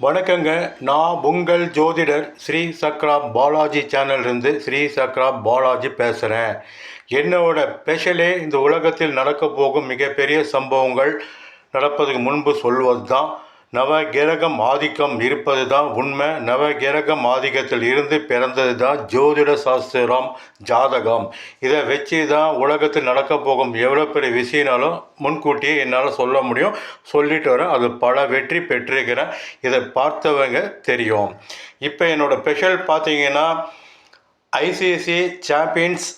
வணக்கங்க. நான் உங்கள் ஜோதிடர் ஸ்ரீ சக்ரா பாலாஜி சேனல்லேருந்து ஸ்ரீ சக்ரா பாலாஜி பேசுகிறேன் என்னோட ஸ்பெஷலே இந்த உலகத்தில் நடக்க போகும் மிகப்பெரிய சம்பவங்கள் நடப்பதுக்கு முன்பு சொல்வது தான் நவ கிரகம் ஆதிக்கம் இருப்பது தான் உண்மை. நவ கிரகம் ஆதிக்கத்தில் இருந்து பிறந்தது தான் ஜோதிட சாஸ்திரம் ஜாதகம். இதை வச்சு தான் உலகத்தில் நடக்க போகும் எவ்வளோ பெரிய விஷயம்னாலும் முன்கூட்டியே என்னால் சொல்ல முடியும். சொல்லிட்டு வரேன். அது பல வெற்றி பெற்றிருக்கிறேன். இதை பார்த்தவங்க தெரியும். இப்போ என்னோடய ஸ்பெஷல் பார்த்தீங்கன்னா ஐசிசி சாம்பியன்ஸ்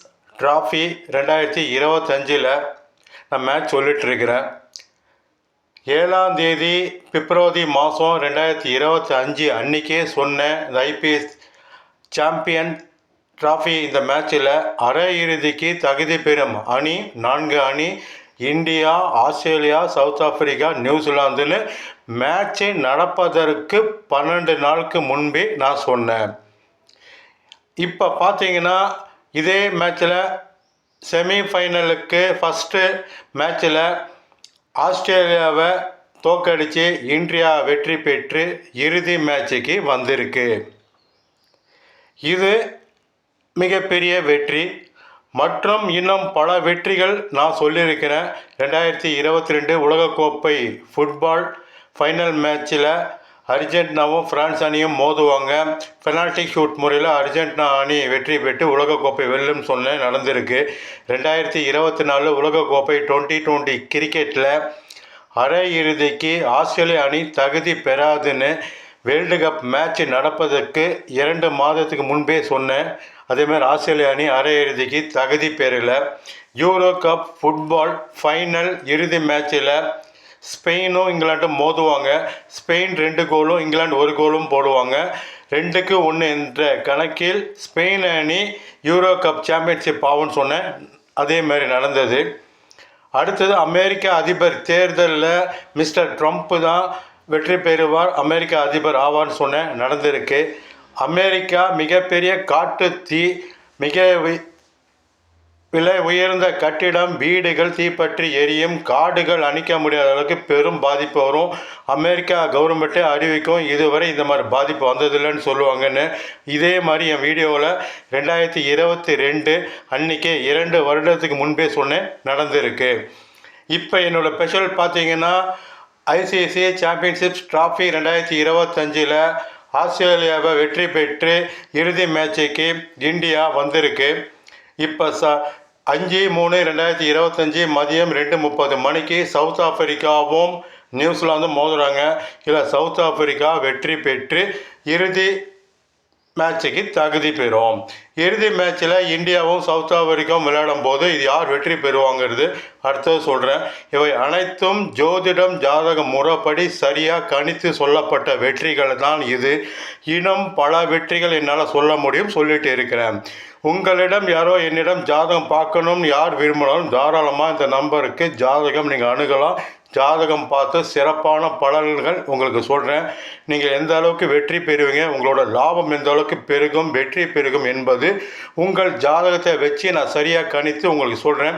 ட்ராஃபி ரெண்டாயிரத்தி இருபத்தஞ்சில் நான் மேட்ச் சொல்லிட்டுருக்கிறேன் ஏழாம் தேதி பிப்ரவரி மாதம் ரெண்டாயிரத்தி இருபத்தி அஞ்சு அன்றைக்கே சொன்னேன் ஐபிஎஸ் சாம்பியன் ட்ராஃபி இந்த மேட்ச்சில் அரையிறுதிக்கு தகுதி பெறும் அணி நான்கு அணி இந்தியா ஆஸ்திரேலியா சவுத் ஆப்பிரிக்கா நியூசிலாந்துன்னு மேட்ச்சு நடப்பதற்கு பன்னெண்டு நாளுக்கு முன்பே நான் சொன்னேன். இப்போ பார்த்தீங்கன்னா இதே மேட்ச்சில் செமிஃபைனலுக்கு ஃபஸ்ட்டு மேட்ச்சில் ஆஸ்திரேலியாவை தோக்கடித்து இந்தியா வெற்றி பெற்று இறுதி மேட்சுக்கு வந்திருக்கு. இது மிகப்பெரிய வெற்றி. மற்றும் இன்னும் பல வெற்றிகள் நான் சொல்லியிருக்கிறேன். ரெண்டாயிரத்தி இருபத்தி ரெண்டு உலகக்கோப்பை ஃபுட்பால் ஃபைனல் மேட்ச்சில் அர்ஜென்டினாவும் ஃப்ரான்ஸ் அணியும் மோதுவாங்க. பெனால்டி ஷூட் முறையில் அர்ஜென்டினா அணி வெற்றி பெற்று உலகக்கோப்பை வெல்லும் சொன்ன நடந்திருக்கு. ரெண்டாயிரத்தி இருபத்தி நாலு உலகக்கோப்பை டுவெண்ட்டி டுவெண்ட்டி கிரிக்கெட்டில் அரையிறுதிக்கு ஆஸ்திரேலிய அணி தகுதி பெறாதுன்னு வேர்ல்டு கப் மேட்ச் நடப்பதற்கு இரண்டு மாதத்துக்கு முன்பே சொன்னேன் அதேமாதிரி ஆஸ்திரேலிய அணி அரையிறுதிக்கு தகுதி பெறல. யூரோ கப் ஃபுட்பால் ஃபைனல் இறுதி மேட்ச்சில் ஸ்பெயினும் இங்கிலாண்டும் மோதுவாங்க. ஸ்பெயின் ரெண்டு கோலும் இங்கிலாந்து ஒரு கோலும் போடுவாங்க. ரெண்டுக்கு ஒன்று என்ற கணக்கில் ஸ்பெயின் அணி யூரோ கப் சாம்பியன்ஷிப் ஆகும்னு சொன்னேன். அதே மாதிரி நடந்தது. அடுத்தது அமெரிக்க அதிபர் தேர்தலில் மிஸ்டர் ட்ரம்ப்பு தான் வெற்றி பெறுவார் அமெரிக்க அதிபர் ஆவார்னு சொன்னேன். நடந்திருக்கு. அமெரிக்கா மிகப்பெரிய காட்டு தீ மிக விலை உயர்ந்த கட்டிடம் வீடுகள் தீப்பற்றி எரியும் காடுகள் அணிக்க முடியாத அளவுக்கு பெரும் பாதிப்பு வரும். அமெரிக்கா கவர்மெண்ட்டே அறிவிக்கும் இதுவரை இந்த மாதிரி பாதிப்பு வந்ததில்லைன்னு சொல்லுவாங்கன்னு. இதே மாதிரி என் வீடியோவில் ரெண்டாயிரத்தி இருபத்தி ரெண்டு அன்றைக்கே இரண்டு வருடத்துக்கு முன்பே சொன்னேன் நடந்திருக்கு. இப்போ என்னோடய ஸ்பெஷல் பார்த்தீங்கன்னா ஐசிஐசி சாம்பியன்ஷிப்ஸ் ட்ராஃபி ரெண்டாயிரத்தி இருபத்தஞ்சில் ஆஸ்திரேலியாவை வெற்றி பெற்று இறுதி மேட்சுக்கு இந்தியா வந்திருக்கு. இப்போ ச அஞ்சு மூணு ரெண்டாயிரத்தி இருபத்தஞ்சி மதியம் ரெண்டு முப்பது மணிக்கு சவுத் ஆப்பிரிக்காவும் நியூசிலாந்தும் மோதுறாங்க. இதில் சவுத் ஆப்பிரிக்கா வெற்றி பெற்று இறுதி மேட்சுக்கு தகுதி பெறும். இறுதி மேட்ச்சில் இந்தியாவும் சவுத் ஆப்பிரிக்காவும் விளையாடும் போது இது யார் வெற்றி பெறுவாங்கிறது அடுத்தது சொல்கிறேன் இவை அனைத்தும் ஜோதிடம் ஜாதக முறைப்படி சரியாக கணித்து சொல்லப்பட்ட வெற்றிகள் தான் இது. இன்னும் பல வெற்றிகள் என்னால் சொல்ல முடியும் சொல்லிட்டு இருக்கிறேன். உங்களிடம் யாரோ என்னிடம் ஜாதகம் பார்க்கணும்னு யார் விரும்பினாலும் தாராளமாக இந்த நம்பருக்கு ஜாதகம் நீங்கள் அணுகலாம். ஜாதகம் பார்த்து சிறப்பான பலன்கள் உங்களுக்கு சொல்கிறேன் நீங்கள் எந்த அளவுக்கு வெற்றி பெறுவீங்க உங்களோட லாபம் எந்த அளவுக்கு பெருகும் வெற்றி பெருகும் என்பது உங்கள் ஜாதகத்தை வச்சு நான் சரியாக கணித்து உங்களுக்கு சொல்கிறேன்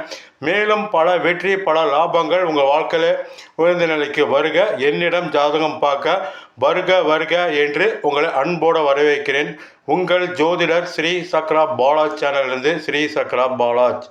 மேலும் பல வெற்றி பல லாபங்கள் உங்கள் வாழ்க்கையில் உயர்ந்த நிலைக்கு வருக. என்னிடம் ஜாதகம் பார்க்க வருக வருக என்று உங்களை அன்போடு வரவேற்கிறேன். உங்கள் ஜோதிடர் ஸ்ரீ சக்ரா பாலாஜ் சேனலிருந்து ஸ்ரீ சக்ரா பாலாஜ்.